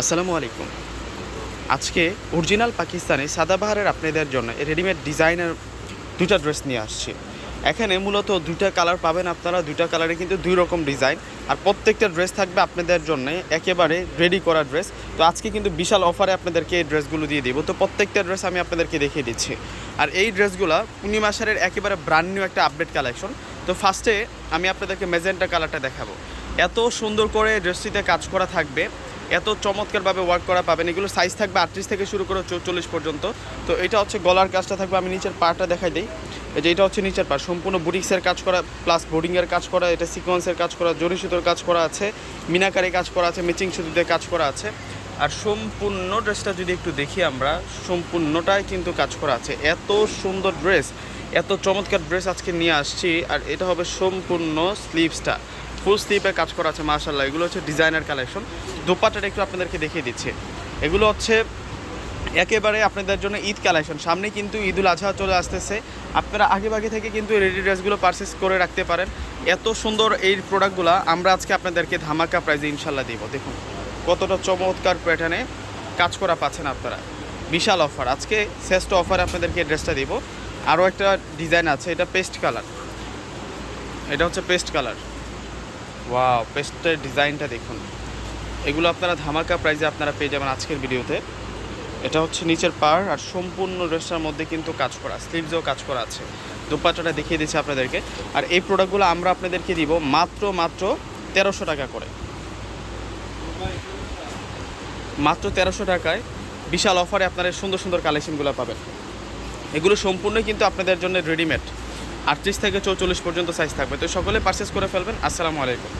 আসসালামু আলাইকুম। আজকে অরিজিনাল পাকিস্তানি সাদাবাহারের আপনাদের জন্য রেডিমেড ডিজাইনের দুটা ড্রেস নিয়ে আসছি। এখানে মূলত দুইটা কালার পাবেন আপনারা, দুইটা কালারে কিন্তু দুই রকম ডিজাইন আর প্রত্যেকটা ড্রেস থাকবে আপনাদের জন্য একেবারে রেডি করা ড্রেস তো আজকে কিন্তু বিশাল অফারে আপনাদেরকে এই ড্রেসগুলো দিয়ে দিব। তো প্রত্যেকটা ড্রেস আমি আপনাদেরকে দেখিয়ে দিচ্ছি। আর এই ড্রেসগুলো পূর্ণিমা সারের একেবারে ব্র্যান্ড নিউ একটা আপডেট কালেকশন তো ফার্স্টে আমি আপনাদেরকে মেজেন্টা কালারটা দেখাবো। এত সুন্দর করে ড্রেসটিতে কাজ করা থাকবে। এত চমৎকারভাবে ওয়ার্ক করা পাবেন। এগুলো সাইজ থাকবে আটত্রিশ থেকে শুরু করে চৌচল্লিশ পর্যন্ত। তো এটা হচ্ছে গলার কাজটা থাকবে, আমি নিচের পাটা দেখাই দিই। যে এটা হচ্ছে নিচের পার সম্পূর্ণ বুটিক্সের কাজ করা প্লাস বোর্ডিংয়ের কাজ করা, এটা সিকোয়েন্সের কাজ করা, জরি সুতোর কাজ করা আছে, মিনাকারি কাজ করা আছে মিচিং সুতোতে কাজ করা আছে। আর সম্পূর্ণ ড্রেসটা যদি একটু দেখি আমরা, সম্পূর্ণটাই কিন্তু কাজ করা আছে। এত সুন্দর ড্রেস এত চমৎকার ড্রেস আজকে নিয়ে আসছি, আর এটা হবে সম্পূর্ণ স্লিভসটা ফুল স্লিপে কাজ করা আছে মার্শাল্লাহ এগুলো হচ্ছে ডিজাইনার কালেকশন। দোপাটাটা একটু আপনাদেরকে দেখিয়ে দিচ্ছে। এগুলো হচ্ছে একেবারে আপনাদের জন্য ঈদ কালেকশন। সামনে কিন্তু ঈদুল আজহা চলে আসতেছে। আপনারা আগে ভাগে থেকে কিন্তু রেডি ড্রেসগুলো পারচেস করে রাখতে পারেন। এত সুন্দর এই প্রোডাক্টগুলো আমরা আজকে আপনাদেরকে ধামাকা প্রাইজে ইনশাল্লাহ দিব। দেখুন, কতটা চমৎকার প্যাটার্নে কাজ করা পাচ্ছেন আপনারা। বিশাল অফার আজকে শ্রেষ্ঠ অফার আপনাদেরকে ড্রেসটা দিব। আরও একটা ডিজাইন আছে, এটা পেস্ট কালার এটা হচ্ছে পেস্ট কালার ওয়াও পেস্টের ডিজাইনটা দেখুন। এগুলো আপনারা ধামাকা প্রাইজে আপনারা পেয়ে যাবেন আজকের ভিডিওতে এটা হচ্ছে নিচের পার আর সম্পূর্ণ ড্রেসটার মধ্যে কিন্তু কাজ করা স্লিভসেও কাজ করা আছে। দুপাটাটা দেখিয়ে দিচ্ছি আপনাদেরকে। আর এই প্রোডাক্টগুলো আমরা আপনাদেরকে দিব মাত্র মাত্র তেরোশো টাকা করে। মাত্র তেরোশো টাকায় বিশাল অফারে আপনারা সুন্দর সুন্দর কালেকশনগুলো পাবেন। এগুলো সম্পূর্ণ কিন্তু আপনাদের জন্য রেডিমেড আটত্রিশ থেকে চৌচল্লিশ পর্যন্ত সাইজ থাকবে। তো সকলে পারচেস করে ফেলবেন। আসসালামু আলাইকুম।